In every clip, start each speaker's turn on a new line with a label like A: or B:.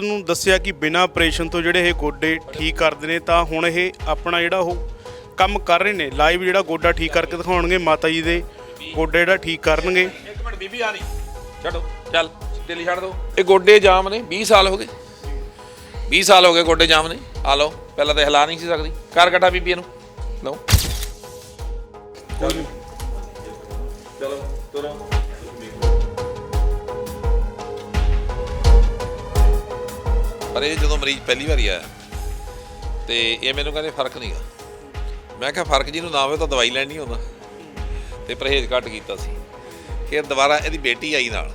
A: ਤੁਹਾਨੂੰ ਦੱਸਿਆ ਕਿ ਬਿਨਾਂ ਆਪਰੇਸ਼ਨ ਤੋਂ ਜਿਹੜੇ ਇਹ ਗੋਡੇ ਠੀਕ ਕਰਦੇ ਨੇ ਤਾਂ ਹੁਣ ਇਹ ਆਪਣਾ ਜਿਹੜਾ ਉਹ ਕੰਮ ਕਰ ਰਹੇ ਨੇ। ਲਾਈਵ ਜਿਹੜਾ ਗੋਡਾ ਠੀਕ ਕਰਕੇ ਦਿਖਾਉਣਗੇ ਮਾਤਾ ਜੀ ਦੇ ਗੋਡੇ ਜਿਹੜਾ ਠੀਕ ਕਰਨਗੇ।
B: ਇੱਕ ਮਿੰਟ ਬੀਬੀ ਆ ਨਹੀਂ ਛੱਡੋ। ਚੱਲ। ਦਿੱਲੀ ਛੱਡ ਦੋ। ਇਹ ਗੋਡੇ ਜਾਮ ਨੇ 20 ਸਾਲ ਹੋ ਗਏ। 20 ਸਾਲ ਹੋ ਗਏ ਗੋਡੇ ਜਾਮ ਨੇ। ਆ ਲਓ ਪਹਿਲਾਂ ਤਾਂ ਹਿਲਾ ਨਹੀਂ ਸੀ ਸਕਦੀ। ਕਰ ਕਟਾ ਬੀਬੀ ਇਹਨੂੰ ਲਓ। ਚਲੋ ਤੁਰੋ ਪਰ ਇਹ ਜਦੋਂ ਮਰੀਜ਼ ਪਹਿਲੀ ਵਾਰੀ ਆਇਆ ਤੇ ਇਹ ਮੈਨੂੰ ਕਹਿੰਦੇ ਫ਼ਰਕ ਨਹੀਂਗਾ ਮੈਂ ਕਿਹਾ ਫ਼ਰਕ ਜਿਹਨੂੰ ਨਾ ਹੋਵੇ ਤਾਂ ਦਵਾਈ ਲੈਣੀ ਨਹੀਂ ਹੁੰਦਾ ਤੇ ਪਰਹੇਜ਼ ਘੱਟ ਕੀਤਾ ਸੀ। ਫਿਰ ਦੁਬਾਰਾ ਇਹਦੀ ਬੇਟੀ ਆਈ ਨਾਲ।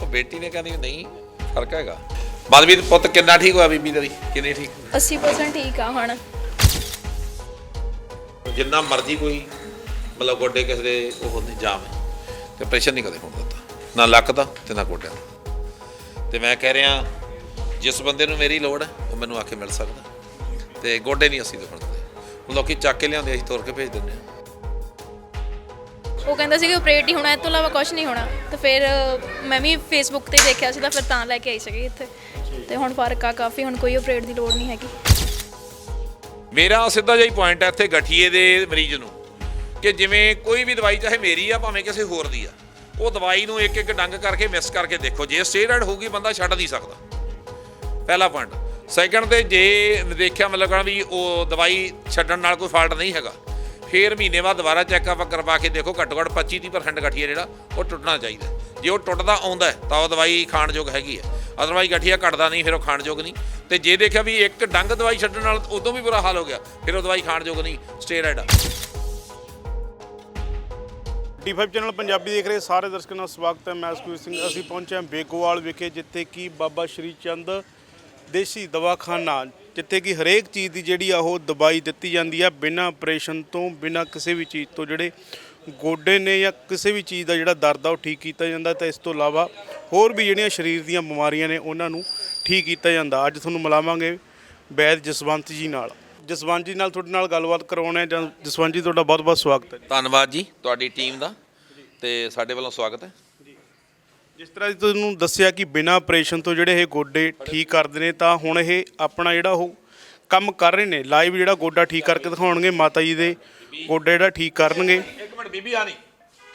B: ਉਹ ਬੇਟੀ ਨੇ ਕਹਿੰਦੀ ਨਹੀਂ ਫ਼ਰਕ ਹੈਗਾ। ਬਲਵੀਰ ਪੁੱਤ ਕਿੰਨਾ ਠੀਕ ਹੋਇਆ ਬੀਬੀ ਤੇਰੀ? ਕਿੰਨੀ ਠੀਕ?
C: 80% ਠੀਕ ਆ ਹੁਣ।
B: ਜਿੰਨਾ ਮਰਜ਼ੀ ਕੋਈ ਮਤਲਬ ਗੋਡੇ ਕਿਸੇ ਦੇ ਉਹ ਹੁੰਦੇ ਜਾਮ ਹੈ ਤੇ ਆਪਰੇਸ਼ਨ ਨਹੀਂ ਕਦੇ ਹੋਣ ਦਿੱਤਾ ਨਾ ਲੱਕ ਦਾ ਤੇ ਨਾ ਗੋਡਿਆਂ ਦਾ। ਤੇ ਮੈਂ ਕਹਿ ਰਿਹਾ ਜਿਸ ਬੰਦੇ ਨੂੰ ਮੇਰੀ ਲੋੜ ਹੈ ਉਹ ਮੈਨੂੰ ਆ ਕੇ ਮਿਲ ਸਕਦਾ। ਤੇ ਗੋਡੇ ਨਹੀਂ ਅਸੀਂ ਦੁਖਣ ਦਿੰਦੇ। ਹੁਣ ਲੋਕੀ ਚੱਕ ਕੇ ਲਿਆਉਂਦੇ ਅਸੀਂ ਤੋਰ ਕੇ ਭੇਜ ਦਿੰਦੇ ਹਾਂ।
C: ਉਹ ਕਹਿੰਦਾ ਸੀ ਕਿ ਆਪਰੇਟ ਹੀ ਹੋਣਾ ਇਹ ਤੋਂ ਇਲਾਵਾ ਕੁਝ ਨਹੀਂ ਹੋਣਾ। ਤੇ ਫਿਰ ਮੈਂ ਵੀ ਫੇਸਬੁੱਕ ਤੇ ਦੇਖਿਆ ਸੀ ਤਾਂ ਫਿਰ ਤਾਂ ਲੈ ਕੇ ਆਈ ਸੀਗੀ ਇੱਥੇ। ਤੇ ਹੁਣ ਫ਼ਰਕ ਆ ਕਾਫੀ ਹੁਣ ਕੋਈ ਆਪਰੇਟ ਦੀ ਲੋੜ ਨਹੀਂ ਹੈਗੀ।
B: ਮੇਰਾ ਸਿੱਧਾ ਜਿਹਾ ਹੀ ਪੁਆਇੰਟ ਹੈ ਇੱਥੇ ਗਠੀਏ ਦੇ ਮਰੀਜ਼ ਨੂੰ ਕਿ ਜਿਵੇਂ ਕੋਈ ਵੀ ਦਵਾਈ ਚਾਹੇ ਮੇਰੀ ਆ ਭਾਵੇਂ ਕਿਸੇ ਹੋਰ ਦੀ ਆ ਉਹ ਦਵਾਈ ਨੂੰ ਇੱਕ ਇੱਕ ਡੰਗ ਕਰਕੇ ਮਿਸ ਕਰਕੇ ਦੇਖੋ। ਜੇ ਸਟੇਰੋਇਡ ਹੋਊਗੀ ਬੰਦਾ ਛੱਡ ਨਹੀਂ ਸਕਦਾ। ਪਹਿਲਾ ਪੁਆਇੰਟ ਸੈਕੰਡ ਤੇ ਜੇ ਦੇਖਿਆ ਮਤਲਬ ਕਹਣਾ ਵੀ ਉਹ ਦਵਾਈ ਛੱਡਣ ਨਾਲ ਕੋਈ ਫਾਲਟ ਨਹੀਂ ਹੈਗਾ, ਫੇਰ ਮਹੀਨੇ ਬਾਅਦ ਦੁਬਾਰਾ ਚੈੱਕਅਪ ਕਰਵਾ ਕੇ ਦੇਖੋ ਘੱਟੋ ਘੱਟ 25-30% ਗਠੀਆ ਜਿਹੜਾ, ਉਹ ਟੁੱਟਣਾ ਚਾਹੀਦਾ। ਜੇ ਉਹ ਟੁੱਟਦਾ ਆਉਂਦਾ ਤਾਂ ਉਹ ਦਵਾਈ ਖਾਣ ਯੋਗ ਹੈਗੀ ਹੈ। ਅਦਰਵਾਈਜ਼ ਗਠੀਆ ਘਟਦਾ ਨਹੀਂ, ਫਿਰ ਉਹ ਖਾਣਯੋਗ ਨਹੀਂ। ਤੇ ਜੇ ਦੇਖਿਆ ਵੀ ਇੱਕ ਡੰਗ ਦਵਾਈ ਛੱਡਣ ਨਾਲ ਉਦੋਂ ਵੀ ਬੁਰਾ ਹਾਲ ਹੋ ਗਿਆ, ਫਿਰ ਉਹ ਦਵਾਈ ਖਾਣਯੋਗ ਨਹੀਂ ਸਟੇਰੋਇਡ ਆ।
A: D5 ਚੈਨਲ ਪੰਜਾਬੀ ਦੇਖ ਰਹੇ ਸਾਰੇ ਦਰਸ਼ਕਾਂ ਦਾ ਸਵਾਗਤ ਹੈ। ਮੈਂ ਸੁਖਵੀਰ ਸਿੰਘ, ਅਸੀਂ ਪਹੁੰਚੇ ਹਾਂ ਬੇਗੋਵਾਲ ਵਿਖੇ, ਜਿੱਥੇ ਕਿ ਬਾਬਾ ਸ਼੍ਰੀ ਚੰਦ ਦੇਸੀ ਦਵਾਖਾਨਾ, ਜਿੱਥੇ ਕਿ ਹਰੇਕ ਚੀਜ਼ ਦੀ ਜਿਹੜੀ ਆ ਉਹ ਦਵਾਈ ਦਿੱਤੀ ਜਾਂਦੀ ਆ ਬਿਨਾਂ ਆਪਰੇਸ਼ਨ ਤੋਂ, ਬਿਨਾਂ ਕਿਸੇ ਵੀ ਚੀਜ਼ ਤੋਂ। ਜਿਹੜੇ ਗੋਡੇ ਨੇ ਜਾਂ ਕਿਸੇ ਵੀ ਚੀਜ਼ ਦਾ ਜਿਹੜਾ ਦਰਦ ਆ ਉਹ ਠੀਕ ਕੀਤਾ ਜਾਂਦਾ ਤਾਂ ਇਸ ਤੋਂ ਇਲਾਵਾ ਹੋਰ ਵੀ ਜਿਹੜੀਆਂ ਸਰੀਰ ਦੀਆਂ ਬਿਮਾਰੀਆਂ ਨੇ ਉਹਨਾਂ ਨੂੰ ਠੀਕ ਕੀਤਾ ਜਾਂਦਾ। ਅੱਜ ਤੁਹਾਨੂੰ ਮਿਲਾਵਾਂਗੇ ਵੈਦ ਜਸਵੰਤ ਜੀ ਨਾਲ। ਜਸਵੰਤ ਜੀ ਨਾਲ ਤੁਹਾਡੇ ਨਾਲ ਗੱਲਬਾਤ ਕਰਵਾਉਣਾ ਹੈ ਜਾਂ ਜਸਵੰਤ ਜੀ, ਤੁਹਾਡਾ ਬਹੁਤ ਬਹੁਤ ਸਵਾਗਤ ਹੈ
B: ਧੰਨਵਾਦ ਜੀ, ਤੁਹਾਡੀ ਟੀਮ ਦਾ ਤੇ ਸਾਡੇ ਵੱਲੋਂ ਸਵਾਗਤ ਹੈ।
A: ਜਿਸ ਤਰ੍ਹਾਂ ਦੀ ਤੁਹਾਨੂੰ ਦੱਸਿਆ ਕਿ ਬਿਨਾਂ ਆਪਰੇਸ਼ਨ ਤੋਂ ਜਿਹੜੇ ਇਹ ਗੋਡੇ ਠੀਕ ਕਰਦੇ ਨੇ ਤਾਂ ਹੁਣ ਇਹ ਆਪਣਾ ਜਿਹੜਾ ਉਹ ਕੰਮ ਕਰ ਰਹੇ ਨੇ। ਲਾਈਵ ਜਿਹੜਾ ਗੋਡਾ ਠੀਕ ਕਰਕੇ ਦਿਖਾਉਣਗੇ ਮਾਤਾ ਜੀ ਦੇ ਗੋਡੇ ਜਿਹੜਾ ਠੀਕ ਕਰਨਗੇ।
B: ਇੱਕ ਮਿੰਟ ਬੀਬੀ ਆ ਨਹੀਂ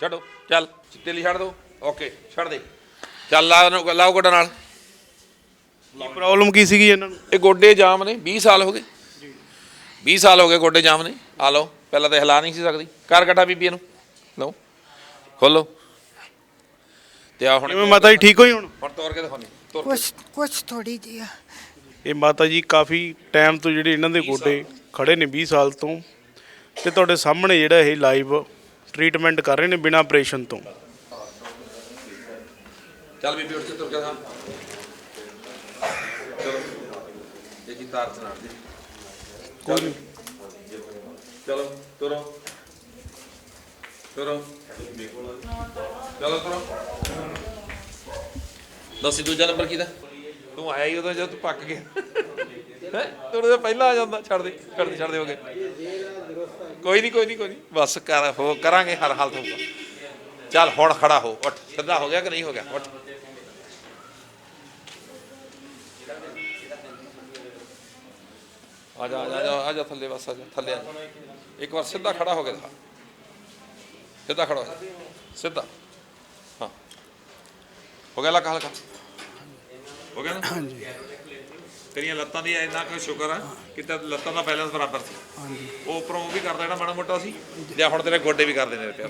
B: ਛੱਡੋ ਚੱਲ ਦਿੱਲੀ ਛੱਡ ਦੋ। ਓਕੇ ਛੱਡ ਦੇ। ਚੱਲ ਲਾ ਲਾਓ ਗੋਡਾ ਨਾਲ।
A: ਕੀ ਪ੍ਰੋਬਲਮ ਕੀ ਸੀਗੀ ਇਹਨਾਂ ਨੂੰ?
B: ਇਹ ਗੋਡੇ ਜਾਮ ਨੇ 20 ਸਾਲ ਹੋ ਗਏ। 20 ਸਾਲ ਹੋ ਗਏ ਗੋਡੇ ਜਾਮ ਨੇ। ਆ ਲਓ ਪਹਿਲਾਂ ਤਾਂ ਹਿਲਾ ਨਹੀਂ ਸੀ ਸਕਦੀ। ਕਰ ਕਟਾ ਬੀਬੀ ਇਹਨੂੰ। ਲਓ ਖੋਲੋ। ਤੇ ਆ ਹੁਣ
A: ਕਿਵੇਂ ਮਾਤਾ ਜੀ ਠੀਕ ਹੋਈ ਹੁਣ?
B: ਹੁਣ ਤੋਰ ਕੇ ਦਿਖਾਉਣੀ ਤੋਰ ਕੇ।
D: ਕੁਛ ਕੁਛ ਥੋੜੀ ਜਿਹੀ ਆ।
A: ਇਹ ਮਾਤਾ ਜੀ ਕਾਫੀ ਟਾਈਮ ਤੋਂ ਜਿਹੜੇ ਇਹਨਾਂ ਦੇ ਗੋਡੇ ਖੜੇ ਨੇ 20 ਸਾਲ ਤੋਂ। ਤੇ ਤੁਹਾਡੇ ਸਾਹਮਣੇ ਜਿਹੜਾ ਇਹ ਲਾਈਵ ਟ੍ਰੀਟਮੈਂਟ ਕਰ ਰਹੇ ਨੇ ਬਿਨਾਂ ਆਪਰੇਸ਼ਨ ਤੋਂ।
B: ਚੱਲ ਬੀਬੀ ਉੱਠ ਕੇ ਤੁਰ ਕੇ ਦਿਖਾ। ਚਲੋ। ਇਹ ਕੀ ਤਾਰ ਸੁਣਾ ਦੇ। ਕੋਈ ਚਲੋ ਤੁਰੋ। ਤੁਰੋ। ਚਲੋ ਤੁਰੋ ਦੱਸੀ ਦੂਜਾ ਨੰਬਰ ਕਿਹਦਾ ਤੂੰ ਆਇਆ ਹੀ ਉਦੋਂ ਜਦ ਤੂੰ ਪੱਕ ਗਿਆ। ਹੈ? ਤੂੰ ਤਾਂ ਪਹਿਲਾਂ ਆ ਜਾਂਦਾ ਛੱਡ ਦੇ ਛੱਡ ਦੇ ਛੱਡ ਦੇ ਹੋ ਕੋਈ ਨਹੀਂ ਕੋਈ ਨਹੀਂ ਕੋਈ ਨਹੀਂ। ਬਸ ਕਰ ਹੋ ਕਰਾਂਗੇ ਹਰ ਹਾਲਤ ਹੋਊਗਾ ਚੱਲ ਹੁਣ ਖੜਾ ਹੋ ਉੱਠ। ਸਿੱਧਾ ਹੋ ਗਿਆ ਕਿ ਨਹੀਂ ਹੋ ਗਿਆ? ਉੱਠ। ਆ ਜਾ ਆ ਜਾ, ਆ ਜਾ ਆ ਜਾ ਥੱਲੇ ਬਸ ਆ ਜਾ ਥੱਲੇ ਆ ਜਾ। ਇੱਕ ਵਾਰ ਸਿੱਧਾ ਖੜਾ ਹੋ ਕੇ ਦਿਖਾ। ਸਿੱਧਾ ਖੜਾ ਹੋ ਸਿੱਧਾ। ਹਾਂ। ਹੋ ਗਿਆ ਲੱਗਾ ਹਲਕਾ? ਹੋ ਗਿਆ ਨਾ? ਹਾਂਜੀ। ਤੇਰੀਆਂ ਲੱਤਾਂ ਦੀ ਇੰਨਾ ਕੁ ਸ਼ੁਕਰ ਆ ਕਿ ਤੇ ਲੱਤਾਂ ਦਾ ਬੈਲੈਂਸ ਬਰਾਬਰ ਸੀ। ਹਾਂਜੀ। ਉਹ ਉੱਪਰੋਂ ਉਹ ਵੀ ਕਰਦਾ ਜਿਹੜਾ ਮਾੜਾ ਮੋਟਾ ਸੀ ਜਾਂ ਹੁਣ ਤੇਰੇ ਗੋਡੇ ਵੀ ਕਰਦੇ ਨੇ ਪਿਆ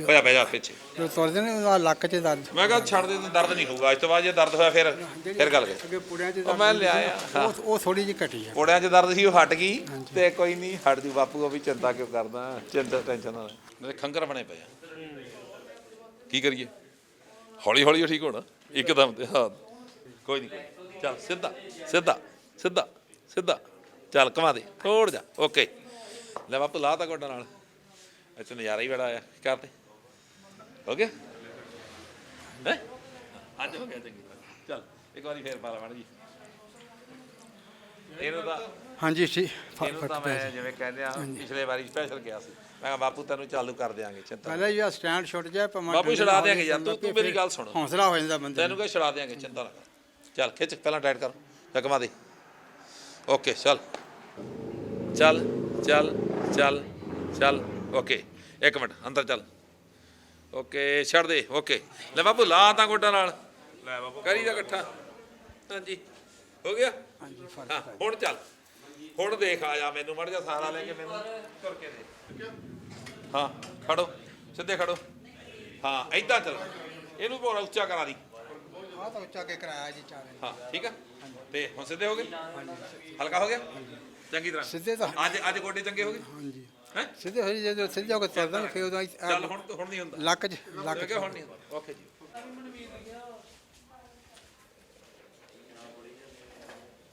B: ਹੋਇਆ ਬਹਿ ਜਾ ਪਿੱਛੇ।
D: ਜੋ ਤੁਰਦੇ ਨੇ ਉਹਦਾ ਲੱਕ 'ਚ ਦਰਦ।
B: ਮੈਂ ਕਿਹਾ ਛੱਡ ਦੇ ਦਰਦ ਨਹੀਂ ਹੋਊਗਾ। ਅੱਜ ਤੋਂ ਬਾਅਦ ਜੇ ਦਰਦ ਹੋਇਆ ਫਿਰ ਫਿਰ ਗੱਲ ਕਰ
D: ਅੱਗੇ ਪੁੜਿਆਂ 'ਚ
B: ਉਹ ਮੈਂ ਲਿਆ ਆ
D: ਉਹ ਉਹ ਥੋੜੀ ਜਿਹੀ ਘਟੀ ਆ।
B: ਕੋੜਿਆਂ 'ਚ ਦਰਦ ਸੀ ਉਹ ਹਟ ਗਈ। ਤੇ ਕੋਈ ਨਹੀਂ ਹਟ ਜੂ ਬਾਪੂ ਉਹ ਵੀ ਚਿੰਤਾ ਕਿਉਂ ਕਰਦਾ? ਚਿੰਤਾ ਟੈਨਸ਼ਨ ਨਾ ਮੇਰੇ ਖੰਗਰ ਬਣੇ ਪਏ ਆ। ਕੀ ਕਰੀਏ? ਹੌਲੀ ਹੌਲੀ ਠੀਕ ਹੋਣਾ। ਇੱਕਦਮ ਤੇ ਹਾਂ। ਕੋਈ ਨਹੀਂ। ਚੱਲ ਸਿੱਧਾ ਸਿੱਧਾ ਸਿੱਧਾ ਸਿੱਧਾ। ਚੱਲ ਕਮਾ ਦੇ ਥੋੜ ਜਾ ਓਕੇ ਲੈ ਬਾਪੂ ਲਾ ਤਾ ਗੋਡਾ ਨਾਲ। ਇੱਥੇ ਨਜ਼ਾਰਾ ਹੀ ਬੜਾ ਆਇਆ ਕਰ ਤੇ ਹੋ ਗਿਆ? ਹੈ? ਅੱਜ ਹੋ ਗਿਆ ਚੰਗੀ ਤਰ੍ਹਾਂ। ਚੱਲ ਇੱਕ ਵਾਰੀ ਫੇਰ ਪਾ ਲਾ ਮੈਡਮ ਜੀ। ਇਹਨੂੰ ਤਾਂ
D: ਹਾਂਜੀ ਸੀ
B: ਇਹਨੂੰ ਤਾਂ ਮੈਂ ਜਿਵੇਂ ਕਹਿੰਦੇ ਆ ਪਿਛਲੇ ਵਾਰੀ ਸਪੈਸ਼ਲ ਗਿਆ ਸੀ। ਮੈਂ ਕਿਹਾ ਬਾਪੂ ਤੈਨੂੰ ਚਾਲੂ ਕਰ ਦਿਆਂਗੇ ਚਿੰਤਾ
D: ਪਹਿਲਾਂ ਆ ਸਟੈਂਡ ਛੁੱਟ ਜਾਏ ਭਾਵੇਂ
B: ਬਾਪੂ
D: ਨਾਲ
B: ਦਿਆਂਗੇ ਯਾਰ, ਤੂੰ- ਤੂੰ ਮੇਰੀ ਗੱਲ ਸੁਣ।
D: ਹੌਸਲਾ ਹੋ ਜਾਂਦਾ ਬੰਦੇ
B: ਤੈਨੂੰ ਕਹੇ ਛੜਾ ਦਿਆਂਗੇ ਚਿੰਤਾ ਨਾ ਕਰ। ਚੱਲ ਖਿੱਚ ਪਹਿਲਾਂ ਟਾਈਟ ਕਰ। ਚੱਕਮਾ ਦੇ। ਓਕੇ ਚੱਲ। ਚੱਲ ਚੱਲ ਚੱਲ ਚੱਲ। ਓਕੇ ਇੱਕ ਮਿੰਟ ਅੰਦਰ ਚੱਲ। ਓਕੇ ਛੱਡ ਦੇ ਓਕੇ। ਲੈ ਬਾਪੂ ਲਾ ਤਾਂ ਗੋਡਾ ਨਾਲ। ਲੈ ਬਾਪੂ ਕਰੀ ਦਾ ਇਕੱਠਾ। ਹਾਂਜੀ। ਹੋ ਗਿਆ?
D: ਹਾਂਜੀ
B: ਹਾਂ ਹੁਣ ਚੱਲ। ਹੁਣ ਦੇਖ ਆ ਜਾ ਮੈਨੂੰ ਮੜ ਜਾ ਸਾਰਾ ਲੈ ਕੇ ਮੈਨੂੰ। ਤੁਰ ਕੇ ਦੇ ਹਾਂ ਖੜੋ। ਸਿੱਧੇ ਖੜੋ। ਹਾਂ ਏਦਾਂ ਚੱਲ। ਇਹਨੂੰ ਬੋਲ ਉੱਚਾ ਕਰਾ ਦੀ।
D: ਆ ਤਾਂ ਉੱਚਾ ਕੇ ਕਰਾਇਆ ਜੀ ਚਾਰੇ
B: ਹਾਂ ਠੀਕ ਆ? ਤੇ ਹੁਣ ਸਿੱਧੇ ਹੋ ਗਏ? ਹਲਕਾ ਹੋ ਗਿਆ? ਚੰਗੀ ਤਰ੍ਹਾਂ।
D: ਸਿੱਧੇ ਤਾਂ
B: ਅੱਜ ਅੱਜ ਗੋਡੇ ਚੰਗੇ ਹੋ ਗਏ?
D: ਹਾਂਜੀ।
B: ਹੈ?
D: ਸਿੱਧੇ ਹੋਈ ਜਦੋਂ ਸਿੱਧੇ ਹੋ ਕੇ ਚੱਲਦਾ ਨਾ ਫਿਰ ਉਦੋਂ
B: ਚੱਲ ਹੁਣ ਹੁਣ ਨਹੀਂ ਹੁੰਦਾ।
D: ਲੱਕ ਚ ਲੱਕ
B: ਲੱਗ
D: ਚ।
B: ਗਿਆ ਹੁਣ ਨਹੀਂ ਹੁੰਦਾ? ਓਕੇ ਜੀ।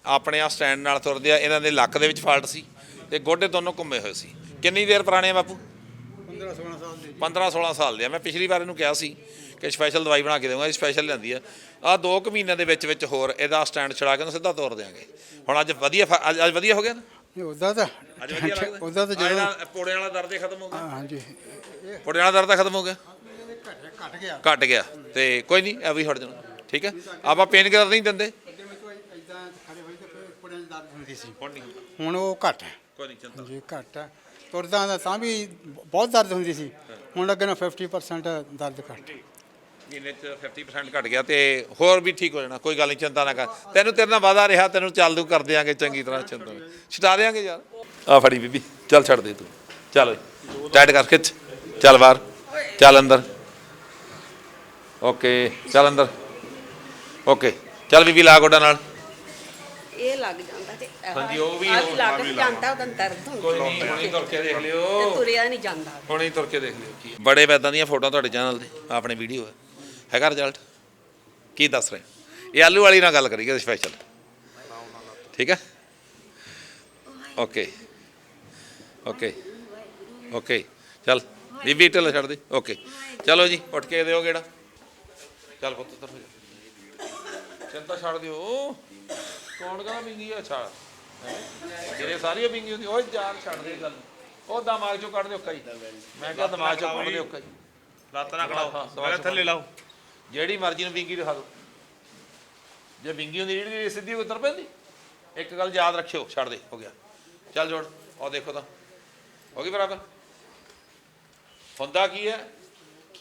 B: ਆਪਣੇ ਆ ਸਟੈਂਡ ਨਾਲ ਤੁਰਦੇ ਆ ਇਹਨਾਂ ਦੇ ਲੱਕ ਦੇ ਵਿੱਚ ਫਾਲਟ ਸੀ ਤੇ ਗੋਡੇ ਦੋਨੋਂ ਘੁੰਮੇ ਹੋਏ ਸੀ। ਕਿੰਨੀ ਦੇਰ ਪੁਰਾਣੇ ਆ ਬਾਪੂ?
D: 15 16 ਸਾਲ ਦੇ
B: 15 16 ਸਾਲ ਦੇ ਆ। ਮੈਂ ਪਿਛਲੀ ਵਾਰ ਇਹਨੂੰ ਕਿਹਾ ਸੀ ਕਿ ਸਪੈਸ਼ਲ ਦਵਾਈ ਬਣਾ ਕੇ ਦੇਵਾਂਗਾ ਇਹ ਸਪੈਸ਼ਲ ਲੈਂਦੀ ਆ। ਆ ਦੋ ਕੁ ਮਹੀਨਿਆਂ ਦੇ ਵਿੱਚ ਵਿੱਚ ਹੋਰ ਇਹਦਾ ਸਟੈਂਡ ਛੜਾ ਕੇ ਉਹਨੂੰ ਸਿੱਧਾ ਤੋਰ ਦਿਆਂਗੇ। ਹੁਣ ਅੱਜ ਵਧੀਆ ਫ- ਅੱਜ ਅੱਜ ਵਧੀਆ ਹੋ ਗਿਆ ਨਾ?
D: ਉਹਦਾ ਤਾਂ
B: ਅੱਜ ਵਧੀਆ ਲੱਗਦਾ?
D: ਉਹਦਾ ਤਾਂ ਜਦੋਂ
B: ਪੋੜੇ ਵਾਲਾ ਦਰਦ ਹੀ ਖਤਮ ਹੋ ਗਿਆ।
D: ਹਾਂ, ਹਾਂਜੀ।
B: ਪੋੜੇ ਵਾਲਾ ਦਰਦ ਤਾਂ ਖਤਮ ਹੋ ਗਿਆ?
D: ਘਟ ਗਿਆ।
B: ਘਟ ਗਿਆ। ਤੇ ਕੋਈ ਨਹੀਂ ਵੀ ਹਟ ਜਾਣਾ। ਠੀਕ ਹੈ? ਆਪਾਂ ਪੇਨ ਕਿਲਰ ਨਹੀਂ ਦਿੰਦੇ?
D: ਅੱਗੇ ਵਿੱਚ ਇਦਾਂ ਖੜੇ ਹੋਈ ਤੇ ਫਿਰ ਪੁੜਿਆਂ 'ਚ ਦਰਦ ਹੁੰਦੀ ਸੀ।
B: ਹੁਣ ਨਹੀਂ ਹੁੰਦਾ।
D: ਹੁਣ ਉਹ ਘਟ ਹੈ।
B: ਕੋਈ ਨਹੀਂ ਚਿੰਤਾ।
D: ਜੀ ਘਟ ਹੈ। ਤੁਰਦਾ ਤਾਂ ਤਾਂ ਵੀ ਬਹੁਤ ਦਰਦ ਹੁੰਦੀ ਸੀ। ਹੁਣ ਅੱਗੇ ਨਾ 50% ਦਰਦ ਘਟ।
B: ਮਹੀਨੇ ਚ 50% ਘਟ ਗਿਆ ਤੇ ਹੋਰ ਵੀ ਠੀਕ ਹੋ ਜਾਣਾ ਕੋਈ ਗੱਲ ਨਹੀਂ ਚਿੰਤਾ ਨਾ ਕਰ। ਤੈਨੂੰ ਤੇਰੇ ਨਾਲ ਵਾਦਾ ਰਿਹਾ ਤੈਨੂੰ ਚੱਲ ਦੂ ਕਰ ਦਿਆਂਗੇ ਚੰਗੀ ਤਰ੍ਹਾਂ ਚਿੰਤਾ ਨਹੀਂ। ਛਡਾ ਦਿਆਂਗੇ ਯਾਰ। ਆ ਫੜੀ ਬੀਬੀ ਚੱਲ ਛੱਡ ਦੇ ਤੂੰ। ਚੱਲ ਓਏ ਟਾਈਟ ਕਰ ਖਿੱਚ। ਚੱਲ ਬਾਹਰ ਚੱਲ ਅੰਦਰ। ਓਕੇ ਚੱਲ ਅੰਦਰ। ਓਕੇ ਚੱਲ ਬੀਬੀ ਲਾ ਗੋਡਾ ਨਾਲ।
E: ਇਹ ਲੱਗ ਜਾਂਦਾ ਤੇ
B: ਹਾਂਜੀ, ਉਹ ਵੀ
E: ਆਹ
B: ਉਹ
E: ਲੱਗ ਜਾਂਦਾ ਉਹਦਾ ਦਰਦ ਹੁੰਦਾ
B: ਕੋਈ ਨਹੀਂ ਹੁਣੀ ਤੁਰ ਕੇ ਦੇਖ
E: ਤੇ
B: ਲਿਓ
E: ਤੁਰਿਆ ਨਹੀਂ ਜਾਂਦਾ।
B: ਹੁਣੇ ਤੁਰ ਕੇ ਦੇਖ ਲਿਓ ਕੀ। ਬੜੇ ਵੈਦਾਂ ਦੀਆਂ ਫੋਟੋਆਂ ਤੁਹਾਡੇ ਚੈਨਲ ਤੇ ਆਪਣੇ ਵੀਡੀਓ ਹੈ। ਹੈਗਾ ਰਿਜ਼ਲਟ ਕੀ ਦੱਸ ਰਹੇ? ਇਹ ਆਲੂ ਵਾਲੀ ਨਾਲ ਗੱਲ ਕਰੀਏ ਸਪੈਸ਼ਲ ਠੀਕ ਹੈ? ਓਕੇ ਓਕੇ ਓਕੇ ਚੱਲ ਬੀਬੀ ਢਿੱਲ ਛੱਡ ਦੇ। ਓਕੇ ਚਲੋ ਜੀ ਉੱਠ ਕੇ ਦਿਓ ਗੇੜਾ। ਚੱਲ ਪੁੱਤ ਉੱਤਰ ਹੋ ਜਾ ਚਿੰਤਾ ਛੱਡ ਦਿਓ। ਕੌਣ ਕਹਿੰਦਾ ਬਿੰਗੀ ਆ? ਛਾੜ ਜਿਹੜੇ ਸਾਰੀ ਬਿੰਗੀ ਹੁੰਦੀ ਓਏ ਜਾਨ ਛੱਡ ਦੇ ਗੱਲ। ਉਹ ਦਿਮਾਗ ਚੋਂ ਕੱਢ ਦਿਓ ਕਈ ਮੈਂ ਕਿਹਾ ਦਿਮਾਗ ਚੋਂ ਕੱਢ ਦਿਓ ਕਈ
A: ਲੱਤ ਨਾ ਖੜਾਓ। ਪਹਿਲਾਂ ਥੱਲੇ ਲਾਓ।
B: ਜਿਹੜੀ ਮਰਜ਼ੀ ਨੂੰ ਬਿੰਗੀ ਦਿਖਾ ਦਿਓ। ਜੇ ਬਿੰਗੀ ਹੁੰਦੀ ਜਿਹੜੀ ਸਿੱਧੀ ਉਤਰ ਪੈਂਦੀ। ਇੱਕ ਗੱਲ ਯਾਦ ਰੱਖਿਓ ਛੱਡ ਦੇ ਹੋ ਗਿਆ। ਚੱਲ ਜੋੜ ਉਹ ਦੇਖੋ ਤਾਂ। ਹੋ ਗਈ ਬਰਾਬਰ। ਹੁੰਦਾ ਕੀ ਹੈ?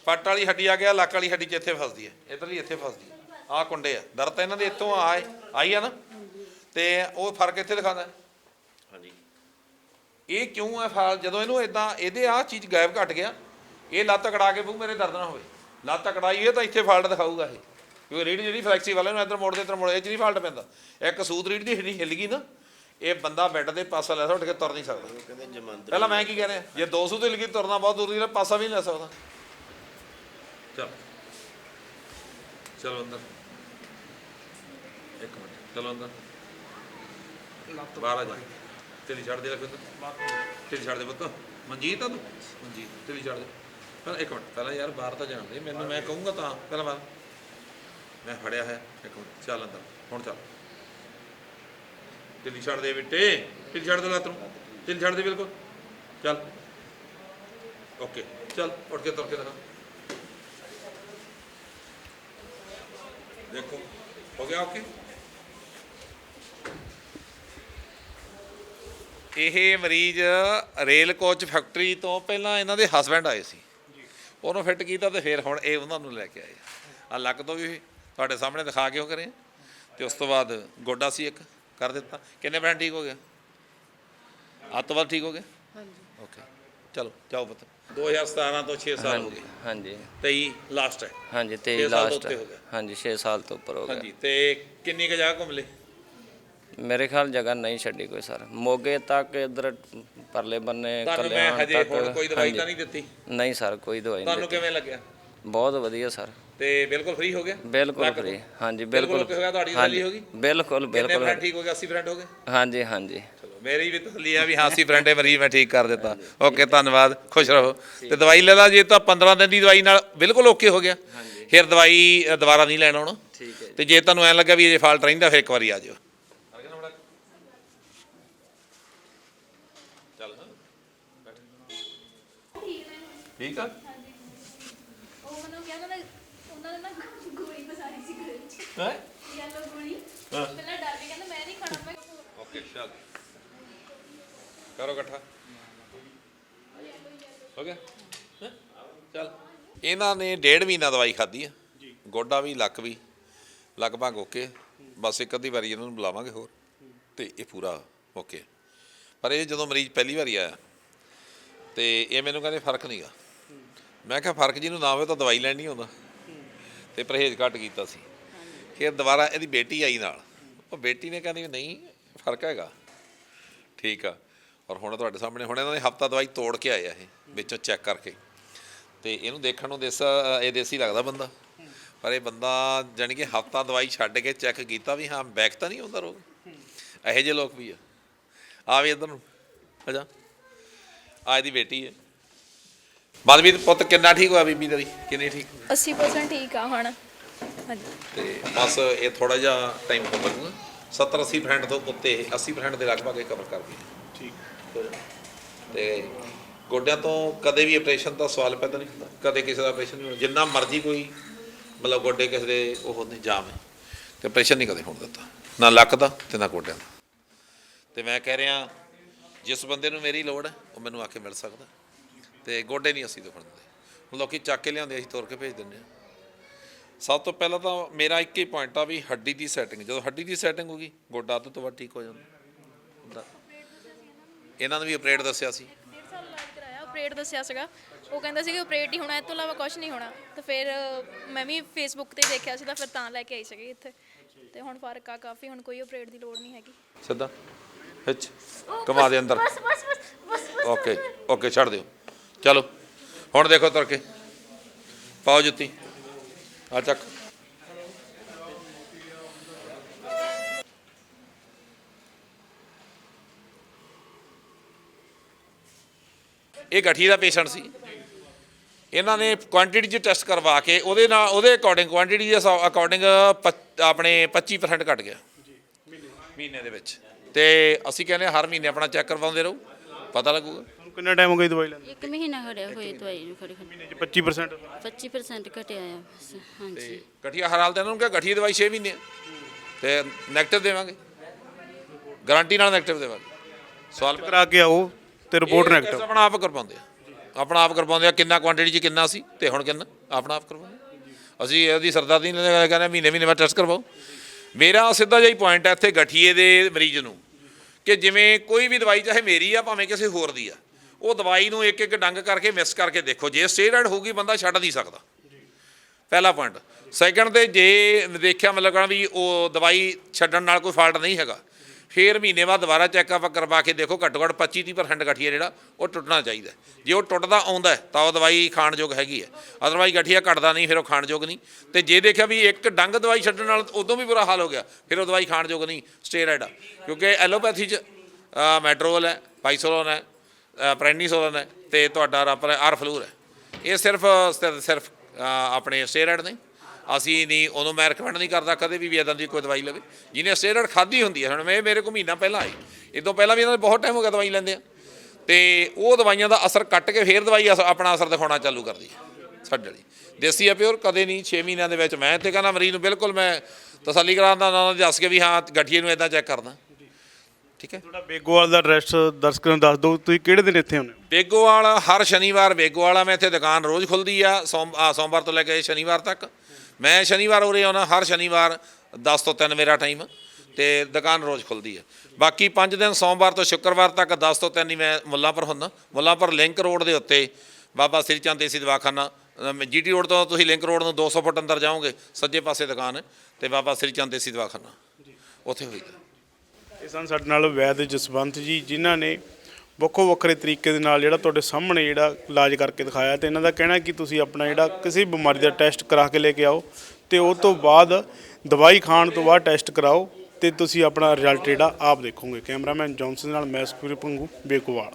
B: ਪੱਟ ਵਾਲੀ ਹੱਡੀ ਆ ਗਿਆ ਲੱਕ ਵਾਲੀ ਹੱਡੀ ਚ ਇੱਥੇ ਫਸਦੀ ਹੈ। ਇਧਰਲੀ ਇੱਥੇ ਫਸਦੀ ਹੈ। ਆਹ ਕੁੰਡੇ ਆ। ਦਰਦ ਤਾਂ ਇਹਨਾਂ ਦੇ ਇੱਥੋਂ ਆਏ ਆਈ ਆ ਨਾ। ਤੇ ਉਹ ਫ਼ਰਕ ਇੱਥੇ ਦਿਖਾਉਂਦਾ ਹਾਂਜੀ। ਇਹ ਕਿਉਂ ਹੈ ਫਾਲ? ਜਦੋਂ ਇਹਨੂੰ ਇਦਾਂ ਇਹਦੇ ਆਹ ਚੀਜ਼ ਗਾਇਬ ਘਟ ਗਿਆ ਇਹ ਲੱਤ ਅਕੜਾ ਕੇ ਬੂ ਮੇਰੇ ਦਰਦ ਨਾ ਹੋਵੇ। ਲੱਤ ਅਕੜਾਈ ਇਹ ਤਾਂ ਇੱਥੇ ਫਾਲਟ ਦਿਖਾਊਗਾ ਇਹ। ਕਿਉਂਕਿ ਰੀੜ ਜਿਹੜੀ ਫਲੈਕਸੀ ਵਾਲੇ ਨੂੰ ਇੱਧਰ ਮੋੜਦੇ ਇੱਧਰ ਮੋੜਦੇ ਇਹ ਚ ਨਹੀਂ ਫਾਲਟ ਪੈਂਦਾ। ਇੱਕ ਸੂਤ ਰੀੜ ਦੀ ਹਿੱਲੀ ਹਿੱਲ ਗਈ ਨਾ ਇਹ ਬੰਦਾ ਬੈੱਡ ਦੇ ਪਾਸਾ ਲੈ ਸਕਦਾ ਉੱਠ ਕੇ ਤੁਰ ਨਹੀਂ ਸਕਦਾ। ਪਹਿਲਾਂ ਮੈਂ ਕੀ ਕਹਿ ਰਿਹਾ ਜੇ ਦੋ ਸੂਤ ਹਿੱਲ ਗਈ ਤੁਰਨਾ ਬਹੁਤ ਦੂਰ ਦੀ ਗੱਲ, ਪਾਸਾ ਵੀ ਨਹੀਂ ਲੈ ਸਕਦਾ। ਚਲ। ਚਲੋ ਅੰਦਰ। ਇੱਕ ਮਿੰਟ ਚਲੋ ਅੰਦਰ। ਬਾਹਰ ਆ ਜਾ। ਤੇਰੀ ਛੱਡ ਦੇ ਰੱਖ ਤੇਰੀ ਛੱਡ ਦੇ ਪੁੱਤ। ਮਨਜੀਤ ਆ ਤੂੰ? ਮਨਜੀਤ ਤੇਰੀ ਛੱਡ ਦੇ। ਪਹਿਲਾਂ ਇੱਕ ਮਿੰਟ, ਪਹਿਲਾਂ ਯਾਰ ਬਾਹਰ ਤਾਂ ਜਾਣ ਦੇ, ਮੈਨੂੰ ਮੈਂ ਕਹੂੰਗਾ ਤਾਂ, ਪਹਿਲਾਂ ਬਾਹਰ। ਮੈਂ ਫੜਿਆ ਹੈ, ਇੱਕ ਮਿੰਟ, ਚੱਲ ਅੰਦਰ, ਹੁਣ ਚੱਲ। ਤੇਰੀ ਛੱਡ ਦੇ ਬਿੱਟੇ ਤੇਰੀ ਛੱਡ ਦੇ ਲੱਤ ਨੂੰ ਤੇਰੀ ਛੱਡ ਦੇ ਬਿਲਕੁਲ। ਚੱਲ। ਓਕੇ, ਚੱਲ, ਉੱਠ ਕੇ ਤੁਰ ਕੇ ਦਿਖਾ। ਦੇਖੋ, ਹੋ ਗਿਆ ਓਕੇ? ਇਹ ਮਰੀਜ਼ ਰੇਲ ਕੋਚ ਫੈਕਟਰੀ ਤੋਂ ਪਹਿਲਾਂ ਇਹਨਾਂ ਦੇ ਹਸਬੰਡ ਆਏ ਸੀ। ਉਹਨੂੰ ਫਿੱਟ ਕੀਤਾ ਤੇ ਫਿਰ ਹੁਣ ਇਹ ਉਹਨਾਂ ਨੂੰ ਲੈ ਕੇ ਆਏ ਆ। ਆਹ ਲੱਕ ਤੋਂ ਵੀ ਤੁਹਾਡੇ ਸਾਹਮਣੇ ਦਿਖਾ ਕੇ ਉਹ ਕਰੇ ਤੇ ਉਸ ਤੋਂ ਬਾਅਦ ਗੋਡਾ ਸੀ ਇੱਕ ਕਰ ਦਿੱਤਾ। ਕਿੰਨੇ ਬੈਂਡ ਠੀਕ ਹੋ ਗਿਆ? ਬਾਅਦ ਠੀਕ ਹੋ ਗਿਆ? ਹਾਂਜੀ। ਓਕੇ ਚਲੋ ਜਾਓ ਪੁੱਤ। 2017 ਤੋਂ 6 ਸਾਲ ਹੋ ਗਏ।
F: ਹਾਂਜੀ
B: 23 ਲਾਸਟ ਹੈ।
F: ਹਾਂਜੀ ਤੇ
B: ਛੇ ਸਾਲ ਤੋਂ
F: ਲਾਸਟ। ਹਾਂਜੀ 6 ਸਾਲ ਤੋਂ ਉੱਪਰ ਹੋ ਗਿਆ।
B: ਹਾਂਜੀ ਤੇ ਕਿੰਨੀ ਕੁ ਜਗ੍ਹਾ ਘੁੰਮ ਲਏ
F: ਮੇਰੇ ਖਿਆਲ ਜਗ੍ਹਾ ਨਹੀਂ ਛੱਡੀ ਕੋਈ ਸਰ। ਮੋਗੇ ਤੱਕ ਇਧਰ ਪਰਲੇ ਬੰਨੇ
B: ਤੁਹਾਨੂੰ ਮੈਂ
F: ਕਲਿਆਣ
B: ਹਜੇ ਕੋਈ ਦਵਾਈ ਤਾਂ। ਨਹੀਂ ਦਿੱਤੀ?
F: ਨਹੀਂ ਸਰ ਕੋਈ ਦਵਾਈ ਨਹੀਂ
B: ਤੁਹਾਨੂੰ। ਕਿਵੇਂ ਲੱਗਿਆ?
F: ਬਹੁਤ ਵਧੀਆ ਸਰ।
B: ਤੇ ਬਿਲਕੁਲ ਫ੍ਰੀ ਹੋ ਗਿਆ?
F: ਬਿਲਕੁਲ? ਫ੍ਰੀ ਹਾਂਜੀ
B: ਬਿਲਕੁਲ
F: ਬਿਲਕੁਲ।
B: ਹੋ ਗਿਆ ਤੁਹਾਡੀ ਤਸੱਲੀ ਹੋ ਗਈ?
F: ਬਿਲਕੁਲ
B: ਕਿੰਨੇ
F: ਬਿਲਕੁਲ।
B: ਫਰੈਂਡ ਠੀਕ ਹੋ ਗਏ? 80 ਫਰੈਂਡ ਹੋ ਗਏ?
F: ਹਾਂਜੀ ਹਾਂਜੀ।
B: ਚਲੋ ਮੇਰੀ ਵੀ ਤਸੱਲੀ ਆ ਵੀ ਹਾਂ 80 ਫਰੈਂਡ ਹੈ ਮਰੀਜ਼ ਮੈਂ ਠੀਕ ਕਰ ਦਿੱਤਾ। ਓਕੇ ਧੰਨਵਾਦ ਖੁਸ਼ ਰਹੋ। ਤੇ ਦਵਾਈ ਲੈ ਲਾ ਜੇ ਤਾਂ 15 ਦਿਨ ਦੀ ਦਵਾਈ ਨਾਲ ਬਿਲਕੁਲ ਓਕੇ ਹੋ ਗਿਆ। ਫਿਰ ਦਵਾਈ ਅ, ਦੁਬਾਰਾ ਨਹੀਂ ਲੈਣਾ ਹੁਣ
F: ਠੀਕ ਹੈ
B: ਤੇ ਜੇ ਤੁਹਾਨੂੰ ਐਂ ਲੱਗਾ ਵੀ ਇਹ ਫਾਲਟ ਰਹਿੰਦਾ ਫਿਰ ਇੱਕ ਵਾਰੀ ਆ ਜਾਓ। ਠੀਕ ਆ? ਕਰੋ ਇਕੱਠਾ। ਹੋ ਗਿਆ? ਚੱਲ। ਇਹਨਾਂ ਨੇ ਡੇਢ ਮਹੀਨਾ ਦਵਾਈ ਖਾਧੀ ਆ। ਗੋਡਾ ਵੀ ਲੱਕ ਵੀ। ਲਗਭਗ ਓਕੇ ਬਸ ਇੱਕ ਅੱਧੀ ਵਾਰੀ ਇਹਨਾਂ ਨੂੰ ਬੁਲਾਵਾਂਗੇ ਹੋਰ। ਤੇ ਇਹ ਪੂਰਾ ਓਕੇ ਪਰ ਇਹ ਜਦੋਂ ਮਰੀਜ਼ ਪਹਿਲੀ ਵਾਰੀ ਆਇਆ ਤੇ ਇਹ ਮੈਨੂੰ ਕਹਿੰਦੇ ਫ਼ਰਕ ਨਹੀਂਗਾ ਮੈਂ ਕਿਹਾ ਫ਼ਰਕ ਜਿਹਨੂੰ ਨਾ ਹੋਵੇ ਤਾਂ ਦਵਾਈ ਲੈਣ ਨਹੀਂ ਆਉਂਦਾ ਤੇ ਪਰਹੇਜ਼ ਘੱਟ ਕੀਤਾ ਸੀ। ਫਿਰ ਦੁਬਾਰਾ ਇਹਦੀ ਬੇਟੀ ਆਈ ਨਾਲ। ਉਹ ਬੇਟੀ ਨੇ ਕਹਿੰਦੀ ਨਹੀਂ ਫ਼ਰਕ ਹੈਗਾ। ਠੀਕ ਆ। ਔਰ ਹੁਣ ਤੁਹਾਡੇ ਸਾਹਮਣੇ ਹੁਣ ਇਹਨਾਂ ਨੇ ਹਫਤਾ ਦਵਾਈ ਤੋੜ ਕੇ ਆਏ ਆ ਇਹ ਵਿੱਚੋਂ ਚੈੱਕ ਕਰਕੇ। ਤੇ ਇਹਨੂੰ ਦੇਖਣ ਨੂੰ ਦੇਸਾ ਇਹ ਦੇਸੀ ਲੱਗਦਾ ਬੰਦਾ। ਪਰ ਇਹ ਬੰਦਾ ਜਾਣੀ ਕਿ ਹਫਤਾ ਦਵਾਈ ਛੱਡ ਕੇ ਚੈੱਕ ਕੀਤਾ ਵੀ ਹਾਂ ਬੈਕ ਤਾਂ ਨਹੀਂ ਹੁੰਦਾ ਰੋਗ। ਇਹੋ ਜਿਹੇ ਲੋਕ ਵੀ ਆ। ਆ ਵੀ ਇਧਰ ਨੂੰ। ਆ ਜਾ। ਆ ਇਹਦੀ ਬੇਟੀ ਹੈ ਬਾਦਵੀਰ ਪੁੱਤ ਕਿੰਨਾ ਠੀਕ ਹੋਇਆ ਬੀਬੀ ਤੇਰੀ ਕਿੰਨੀ ਠੀਕ?
C: 80% ਠੀਕ ਆ ਹੁਣ। ਹਾਂਜੀ।
B: ਤੇ ਬਸ ਇਹ ਥੋੜਾ ਜਿਹਾ ਟਾਈਮ ਹੋ ਲੱਗੂਗਾ। 70 80% ਤੋਂ ਉੱਤੇ 80% ਦੇ ਲਗਭਗ ਇਹ ਕਵਰ ਕਰ ਗਈ ਠੀਕ। ਤੇ ਗੋਡਿਆਂ ਤੋਂ ਕਦੇ ਵੀ ਆਪਰੇਸ਼ਨ ਦਾ ਸਵਾਲ ਪੈਦਾ ਨਹੀਂ ਹੁੰਦਾ। ਕਦੇ ਕਿਸੇ ਦਾ ਆਪਰੇਸ਼ਨ ਨਹੀਂ ਹੋਣਾ। ਜਿੰਨਾ ਮਰਜ਼ੀ ਕੋਈ ਮਤਲਬ ਗੋਡੇ ਕਿਸੇ ਦੇ ਉਹ ਨਹੀਂ ਜਾਮ ਹੈ ਤੇ ਆਪਰੇਸ਼ਨ ਨਹੀਂ ਕਦੇ ਹੋਣ ਦਿੱਤਾ। ਨਾ ਲੱਕ ਦਾ ਤੇ ਨਾ ਗੋਡਿਆਂ ਦਾ। ਤੇ ਮੈਂ ਕਹਿ ਰਿਹਾ ਜਿਸ ਬੰਦੇ ਨੂੰ ਮੇਰੀ ਲੋੜ ਹੈ ਉਹ ਮੈਨੂੰ ਆ ਕੇ ਮਿਲ ਸਕਦਾ। ਤੇ ਗੋਡੇ ਨਹੀਂ ਅਸੀਂ ਦੁਖਣ ਦਿੰਦੇ ਹੁਣ ਲੋਕੀ ਚੱਕ ਕੇ ਲਿਆਉਂਦੇ ਅਸੀਂ ਤੋਰ ਕੇ ਭੇਜ ਦਿੰਦੇ ਹਾਂ। ਸਭ ਤੋਂ ਪਹਿਲਾਂ ਤਾਂ ਮੇਰਾ ਇੱਕ ਹੀ ਪੁਆਇੰਟ ਆ ਵੀ ਹੱਡੀ ਦੀ ਸੈਟਿੰਗ ਜਦੋਂ ਹੱਡੀ ਦੀ ਸੈਟਿੰਗ ਹੋ ਗਈ ਗੋਡਾ ਅੱਧ ਤੋਂ ਵੱਧ ਠੀਕ ਹੋ ਜਾਂਦਾ। ਇਹਨਾਂ ਨੂੰ ਵੀ ਆਪਰੇਟ ਦੱਸਿਆ ਸੀ।
C: ਆਪਰੇਟ ਦੱਸਿਆ ਸੀਗਾ। ਉਹ ਕਹਿੰਦਾ ਸੀ ਕਿ ਆਪਰੇਟ ਹੀ ਹੋਣਾ ਇਹ ਤੋਂ ਇਲਾਵਾ ਕੁਝ ਨਹੀਂ ਹੋਣਾ। ਤੇ ਫਿਰ ਮੈਂ ਵੀ ਫੇਸਬੁੱਕ ਤੇ ਦੇਖਿਆ ਸੀ ਤਾਂ ਫਿਰ ਤਾਂ ਲੈ ਕੇ ਆਈ ਸੀਗੀ ਇੱਥੇ। ਤੇ ਹੁਣ ਫ਼ਰਕ ਆ ਕਾਫੀ ਹੁਣ ਕੋਈ ਆਪਰੇਟ ਦੀ ਲੋੜ ਨਹੀਂ ਹੈਗੀ।
B: ਸਿੱਧਾ? ਹਿੱਚ ਕਮਾ ਦੇ ਅੰਦਰ।
C: ਬਸ ਬਸ ਬਸ ਬਸ ਬਸ।
B: ਓਕੇ ਓਕੇ ਛੱਡ ਦਿਓ। ਚਲੋ ਹੁਣ ਦੇਖੋ ਤੁਰ ਕੇ। ਪਾਓ ਜੁੱਤੀ। ਆ ਚੱਕ। ਇਹ ਗਠੀ ਦਾ ਪੇਸ਼ੈਂਟ ਸੀ। ਇਹਨਾਂ ਨੇ ਕੁਆਂਟੀਟੀ 'ਚ ਟੈਸਟ ਕਰਵਾ ਕੇ ਉਹਦੇ ਨਾਲ ਉਹਦੇ ਅਕੋਰਡਿੰਗ ਕੁਆਂਟੀਟੀ ਦੇ ਅਕੋਰਡਿੰਗ ਆਪਣੇ 25% ਘਟ ਗਿਆ। ਮਹੀਨੇ। ਦੇ ਵਿੱਚ। ਤੇ ਅਸੀਂ ਕਹਿੰਦੇ ਹਰ ਮਹੀਨੇ ਆਪਣਾ ਚੈੱਕ ਕਰਵਾਉਂਦੇ ਰਹੋ। ਪਤਾ ਲੱਗੂਗਾ।
A: ਕਿੰਨਾ ਟਾਈਮ ਹੋ ਗਿਆ ਜੀ ਦਵਾਈ ਲੈਂਦੇ?
G: ਇੱਕ ਮਹੀਨਾ ਖੜਿਆ ਹੋਏ ਦਵਾਈ ਨੂੰ ਖੜੇ ਖੜੇ
A: ਮਹੀਨੇ 'ਚ 25%
G: 25% ਘਟਿਆ ਆ ਬਸ ਹਾਂਜੀ।
B: ਗਠੀਆ ਹਰ ਹਾਲ ਤੇ ਇਹਨਾਂ ਨੂੰ ਕਿਹਾ ਗਠੀਆ ਦਵਾਈ 6 ਮਹੀਨੇ ਆ। ਤੇ ਨੈਗੇਟਿਵ ਦੇਵਾਂਗੇ। ਗਾਰੰਟੀ ਨਾਲ ਨੈਗੇਟਿਵ ਦੇਵਾਂਗੇ। ਸਵਾਲ
A: ਕਰਾ ਕੇ ਆਓ ਤੇ ਰਿਪੋਰਟ
B: ਇਹ
A: ਨੈਗੇਟਿਵ
B: ਆਪਣਾ ਆਪ ਕਰਵਾਉਂਦੇ ਆ। ਆਪਣਾ ਆਪ ਕਰਵਾਉਂਦੇ ਆ ਕਿੰਨਾ ਕੁਆਂਟੀਟੀ ਚ ਕਿੰਨਾ ਸੀ ਤੇ ਹੁਣ ਕਿੰਨਾ? ਆਪਣਾ ਆਪ ਕਰਵਾਉਂਦੇ ਆ। ਅਸੀਂ ਇਹਦੀ ਸਰਦਾਰੀ ਨਹੀਂ ਲੈਂਦੇ ਕਹਿੰਦੇ ਮਹੀਨੇ ਮਹੀਨੇ ਬਾਅਦ ਟੈਸਟ ਕਰਵਾਓ। ਮੇਰਾ ਸਿੱਧਾ ਜਿਹਾ ਹੀ ਪੁਆਇੰਟ ਹੈ ਇੱਥੇ ਗਠੀਏ ਦੇ ਮਰੀਜ਼ ਨੂੰ ਕਿ ਜਿਵੇਂ ਕੋਈ ਵੀ ਦਵਾਈ ਚਾਹੇ ਮੇਰੀ ਆ ਭਾਵੇਂ ਕਿਸੇ ਹੋਰ ਦੀ ਆ ਉਹ ਦਵਾਈ ਨੂੰ ਇੱਕ ਇੱਕ ਡੰਗ ਕਰਕੇ ਮਿਸ ਕਰਕੇ ਦੇਖੋ ਜੇ ਸਟੇਰੋਇਡ ਹੋਊਗੀ ਬੰਦਾ ਛੱਡ ਨਹੀਂ ਸਕਦਾ। ਪਹਿਲਾ ਪੁਆਇੰਟ ਸੈਕੰਡ ਤੇ ਜੇ ਦੇਖਿਆ ਮਤਲਬ ਕਹਣਾ ਵੀ ਉਹ ਦਵਾਈ ਛੱਡਣ ਨਾਲ ਕੋਈ ਫਾਲਟ ਨਹੀਂ ਹੈਗਾ ਫੇਰ ਮਹੀਨੇ ਬਾਅਦ ਦੁਬਾਰਾ ਚੈੱਕਅਪ ਕਰਵਾ ਕੇ ਦੇਖੋ ਘੱਟੋ ਘੱਟ 25 30% ਗਠੀਆ ਜਿਹੜਾ ਉਹ ਟੁੱਟਣਾ ਚਾਹੀਦਾ। ਜੇ ਉਹ ਟੁੱਟਦਾ ਆਉਂਦਾ ਤਾਂ ਉਹ ਦਵਾਈ ਖਾਣਯੋਗ ਹੈਗੀ ਹੈ। ਅਦਰਵਾਈਜ਼ ਗਠੀਆ ਘਟਦਾ ਨਹੀਂ ਫਿਰ ਉਹ ਖਾਣਯੋਗ ਨਹੀਂ। ਤੇ ਜੇ ਦੇਖਿਆ ਵੀ ਇੱਕ ਡੰਗ ਦਵਾਈ ਛੱਡਣ ਨਾਲ ਉਦੋਂ ਵੀ ਬੁਰਾ ਹਾਲ ਹੋ ਗਿਆ ਫਿਰ ਉਹ ਦਵਾਈ ਖਾਣਯੋਗ ਨਹੀਂ ਸਟੇਰਾਇਡ ਆ। ਕਿਉਂਕਿ ਐਲੋਪੈਥੀ ਚ ਅ, ਮੈਟਰੋਲ ਹੈ ਪਾਈਸੋਲੋਨ ਹੈ ਅ, ਪ੍ਰੈਨੀਸੋਲਨ ਹੈ ਤੇ ਤੁਹਾਡਾ ਰੱਬ ਆਰ ਫਲੂਰ ਹੈ। ਇਹ ਸਿਰਫ ਸਿਰ- ਸਿਰਫ ਆਪਣੇ ਸਟੇਰਾਇਡ ਨੇ ਅਸੀਂ ਨਹੀਂ ਉਹਨੂੰ ਮੈਂ ਰეკਮੈਂਡ ਨਹੀਂ ਕਰਦਾ ਕਦੇ ਵੀ ਵੀ ਇਦਾਂ ਦੀ ਕੋਈ ਦਵਾਈ ਲਵੇ। ਜਿਹਨੇ ਸਟੇਰਾਇਡ ਖਾਧੀ ਹੁੰਦੀ ਹੈ ਹੁਣ ਮੈਂ ਮੇਰੇ ਕੋਲ ਮਹੀਨਾ ਪਹਿਲਾਂ ਆਈ ਇਦੋਂ ਪਹਿਲਾਂ ਵੀ ਇਹਨਾਂ ਨੇ ਬਹੁਤ ਟਾਈਮ ਹੋ ਗਿਆ ਦਵਾਈ ਲੈਂਦੇ ਆ। ਤੇ ਉਹ ਦਵਾਈਆਂ ਦਾ ਅਸਰ ਕੱਟ ਕੇ ਫੇਰ ਦਵਾਈ ਅਸ- ਆਪਣਾ ਅਸਰ ਦਿਖਾਉਣਾ ਚਾਲੂ ਕਰਦੀ ਹੈ ਸਾਡੇ ਲਈ ਦੇਸੀ ਆ ਪਿਓਰ ਕਦੇ ਨਹੀਂ 6 ਮਹੀਨਿਆਂ ਦੇ ਵਿੱਚ। ਮੈਂ ਇੱਥੇ ਕਹਿੰਦਾ ਮਰੀਜ਼ ਨੂੰ ਬਿਲਕੁਲ ਮੈਂ ਤਸੱਲੀ ਕਰਾਉਂਦਾ ਨਾ ਦੱਸ ਕੇ ਵੀ ਹਾਂ ਗਠੀਏ ਨੂੰ ਇਦਾਂ ਚੈੱਕ ਕਰਦਾ ਠੀਕ ਹੈ?
A: ਤੁਹਾਡਾ ਬੇਗੋਵਾਲ ਦਾ ਐਡਰੈਸ ਦਰਸ਼ਕਾਂ ਨੂੰ ਦੱਸ ਦਿਓ ਤੁਸੀਂ ਕਿਹੜੇ ਦਿਨ ਇੱਥੇ ਹੁੰਦੇ ਹੋ?
B: ਬੇਗੋਵਾਲ ਹਰ ਸ਼ਨੀਵਾਰ ਬੇਗੋਵਾਲ ਆ ਮੈਂ ਇੱਥੇ ਦੁਕਾਨ ਰੋਜ਼ ਖੁੱਲਦੀ ਆ ਸੋਮ ਆ, ਸੋਮਵਾਰ ਤੋਂ ਲੈ ਕੇ ਸ਼ਨੀਵਾਰ ਤੱਕ। ਮੈਂ ਸ਼ਨੀਵਾਰ ਉਰੇ ਆਉਣਾ ਹਰ ਸ਼ਨੀਵਾਰ 10 ਤੋਂ 3 ਮੇਰਾ ਟਾਈਮ ਤੇ ਦੁਕਾਨ ਰੋਜ਼ ਖੁੱਲਦੀ ਆ। ਬਾਕੀ 5 ਦਿਨ ਸੋਮਵਾਰ ਤੋਂ ਸ਼ੁੱਕਰਵਾਰ ਤੱਕ 10 ਤੋਂ 3 ਹੀ ਮੈਂ ਮੁੱਲਾਂਪੁਰ ਹੁੰਦਾ। ਮੁੱਲਾਂਪੁਰ ਲਿੰਕ ਰੋਡ ਦੇ ਉੱਤੇ ਬਾਬਾ ਸ੍ਰੀ ਚੰਦ ਦੇਸੀ ਦਵਾਖਾਨਾ ਜੀਟੀ ਰੋਡ ਤੋਂ ਤੁਸੀਂ ਲਿੰਕ ਰੋਡ ਨੂੰ 200 ਫੁੱਟ ਅੰਦਰ ਜਾਓਗੇ ਸੱਜੇ ਪਾਸੇ ਦੁਕਾਨ ਹੈ ਤੇ ਬਾਬਾ ਸ੍ਰੀ ਚੰਦ ਦੇਸੀ ਦਵਾਖਾਨਾ। ਉੱਥੇ ਹੋਈਦਾ
A: ਇਹ ਸਨ ਸਾਡੇ ਨਾਲ ਵੈਦ ਜਸਵੰਤ ਜੀ, ਜਿਨ੍ਹਾਂ ਨੇ ਵੱਖੋ ਵੱਖਰੇ ਤਰੀਕੇ ਦੇ ਨਾਲ ਜਿਹੜਾ ਤੁਹਾਡੇ ਸਾਹਮਣੇ ਜਿਹੜਾ ਇਲਾਜ ਕਰਕੇ ਦਿਖਾਇਆ ਤੇ ਇਹਨਾਂ ਦਾ ਕਹਿਣਾ ਕਿ ਤੁਸੀਂ ਆਪਣਾ ਜਿਹੜਾ ਕਿਸੇ ਬਿਮਾਰੀ ਦਾ ਟੈਸਟ ਕਰਾ ਕੇ ਲੈ ਕੇ ਆਓ ਤੇ ਉਹ ਤੋਂ ਬਾਅਦ ਦਵਾਈ ਖਾਣ ਤੋਂ ਬਾਅਦ ਟੈਸਟ ਕਰਾਓ ਤੇ ਤੁਸੀਂ ਆਪਣਾ ਰਿਜ਼ਲਟ ਜਿਹੜਾ ਆਪ ਦੇਖੋਗੇ। ਕੈਮਰਾਮੈਨ ਜੌਨਸਨ ਨਾਲ ਮੈਂ ਸੁਖਵੀਰ ਪੰਗੂ, ਬੇਕੂਵਾਲ।